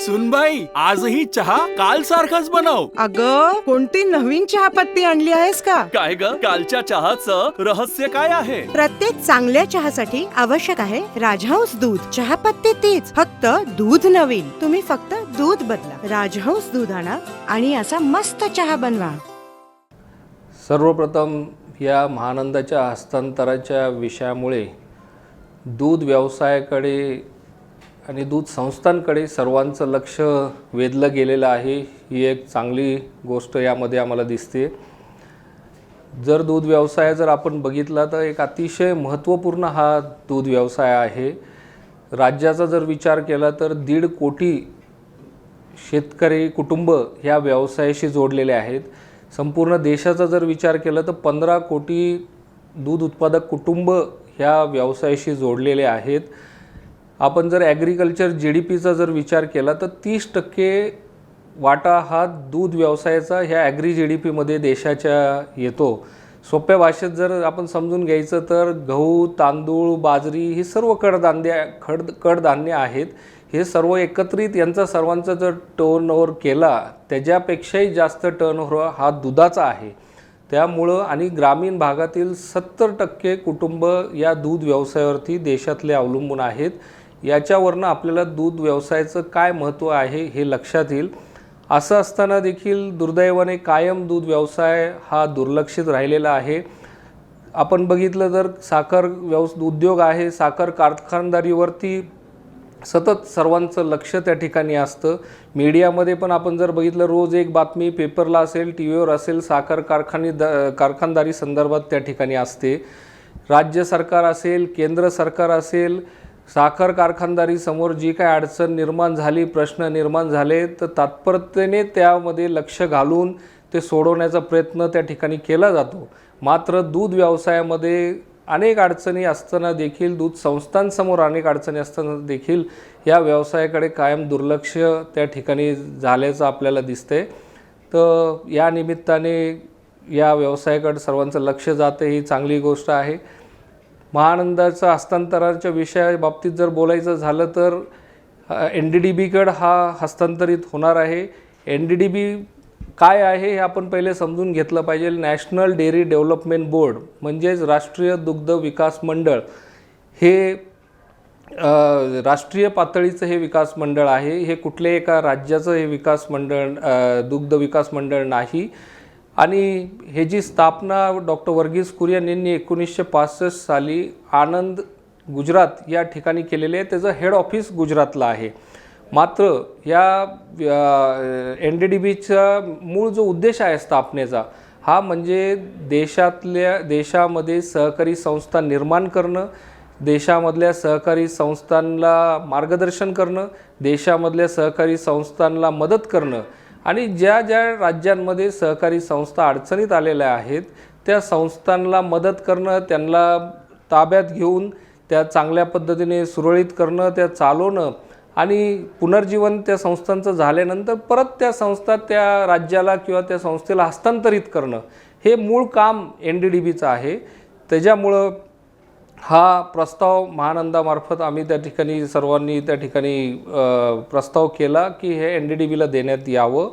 सुनबाई आजही चहा काल सारखाच बनव. अग कोणती नवीन चहापत्ती आणली आहेस का? काय ग? कालच्या चहाचं रहस्य काय आहे? प्रत्येक चांगल्या चहासाठी आवश्यक आहे राजहंस दूध. चहापत्ती तीच फक्त दूध नवीन. तुम्ही फक्त दूध बदला. राजहंस दूध आणा आणि असा मस्त चहा बनवा. सर्वप्रथम या महानंदाच्या हस्तांतराच्या विषयामुळे दूध व्यवसायाकडे आणि दूध संस्थांकडे सर्वांचं लक्ष वेधलं गेलेलं आहे ही एक चांगली गोष्ट यामध्ये आम्हाला दिसते जर दूध व्यवसाय जर आपण बघितला तर एक अतिशय महत्त्वपूर्ण हा दूध व्यवसाय आहे. राज्याचा जर विचार केला तर दीड कोटी शेतकरी कुटुंब ह्या व्यवसायाशी जोडलेले आहेत. संपूर्ण देशाचा जर विचार केला तर पंधरा कोटी दूध उत्पादक कुटुंब ह्या व्यवसायाशी जोडलेले आहेत. आपण जर ॲग्रिकल्चर जी डी पीचा जर विचार केला तर तीस टक्के वाटा हा दूध व्यवसायाचा ह्या ॲग्री जी डी पीमध्ये देशाच्या येतो. सोप्या भाषेत जर आपण समजून घ्यायचं तर गहू तांदूळ बाजरी ही सर्व कडधान्य खड कडधान्य आहेत. हे सर्व एकत्रित यांचा सर्वांचा जर टर्नओव्हर केला त्याच्यापेक्षाही जास्त टर्नओव्हर हा दुधाचा आहे. त्यामुळं आणि ग्रामीण भागातील सत्तर टक्के कुटुंब या दूध व्यवसायावरती देशातले अवलंबून आहेत. याच्यावरनं आपल्याला दूध व्यवसायाचं काय महत्त्व आहे हे लक्षात येईल. असं असताना देखील दुर्दैवाने कायम दूध व्यवसाय हा दुर्लक्षित राहिलेला आहे. आपण बघितलं तर साखर व्यवस उद्योग आहे साखर कारखानदारीवरती सतत सर्वांचं लक्ष त्या ठिकाणी असतं. मीडियामध्ये पण आपण जर बघितलं रोज एक बातमी पेपरला असेल टी व्हीवर असेल साखर कारखाने द कारखानदारी संदर्भात त्या ठिकाणी असते. राज्य सरकार असेल केंद्र सरकार असेल साखर कारखानदारीसमोर जी काय अडचण निर्माण झाली प्रश्न निर्माण झाले तर तात्परतेने त्यामध्ये लक्ष घालून ते सोडवण्याचा प्रयत्न त्या ठिकाणी केला जातो. मात्र दूध व्यवसायामध्ये अनेक अडचणी असताना देखील दूध संस्थांसमोर अनेक अडचणी असताना देखील या व्यवसायाकडे कायम दुर्लक्ष त्या ठिकाणी झाल्याचं आपल्याला दिसते तर या निमित्ताने या व्यवसायाकडे सर्वांचं लक्ष जातं ही चांगली गोष्ट आहे. महानंदाचं हस्तांतराच्या विषयाबाबतीत जर बोलायचं झालं तर एन डी डी बीकडं हा हस्तांतरित होणार आहे. एन डी डी बी काय आहे हे आपण पहिले समजून घेतलं पाहिजे. नॅशनल डेअरी डेव्हलपमेंट बोर्ड म्हणजेच राष्ट्रीय दुग्ध विकास मंडळ हे राष्ट्रीय पातळीचं हे विकास मंडळ आहे. हे कुठल्याही एका राज्याचं हे विकास मंडळ दुग्ध विकास मंडळ नाही. आणि हे जी स्थापना डॉक्टर वर्गीस कुरियन यांनी एकोणीसशे पासष्ट साली आनंद गुजरात या ठिकाणी केलेले आहे. त्याचं हेड ऑफिस गुजरातला आहे. मात्र या एन डी डी बीचा मूळ जो उद्देश आहे स्थापनेचा हा म्हणजे देशातल्या देशामध्ये सहकारी संस्था निर्माण करणं देशामधल्या सहकारी संस्थांना मार्गदर्शन करणं देशामधल्या सहकारी संस्थांना मदत करणं आणि ज्या ज्या राज्यांमध्ये सहकारी संस्था अडचणीत आलेल्या आहेत त्या संस्थांना मदत करणं त्यांना ताब्यात घेऊन त्या चांगल्या पद्धतीने सुरळीत करणं त्या चालवणं आणि पुनर्जीवन त्या संस्थांचं झाल्यानंतर परत त्या संस्था त्या राज्याला किंवा त्या संस्थेला हस्तांतरित करणं हे मूळ काम एन डी डी बीचं आहे. त्याच्यामुळं हा प्रस्ताव महानंदामार्फत आम्ही त्या ठिकाणी सर्वांनी त्या ठिकाणी प्रस्ताव केला की हे एन डी डी बीला देण्यात यावं.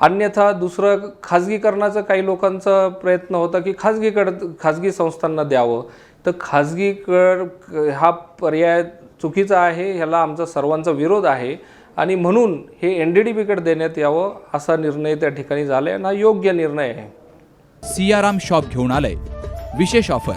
अन्यथा दुसरं खाजगीकरणाचा काही लोकांचा प्रयत्न होता की खाजगीकड खाजगी संस्थांना द्यावं. तर खाजगीकड हा पर्याय चुकीचा आहे ह्याला आमचा सर्वांचा विरोध आहे आणि म्हणून हे एन डी डी बीकडे देण्यात यावं असा निर्णय त्या ठिकाणी झाला आहे आणि हा योग्य निर्णय आहे. सियाराम शॉप घेऊन आलंय. विशेष ऑफर.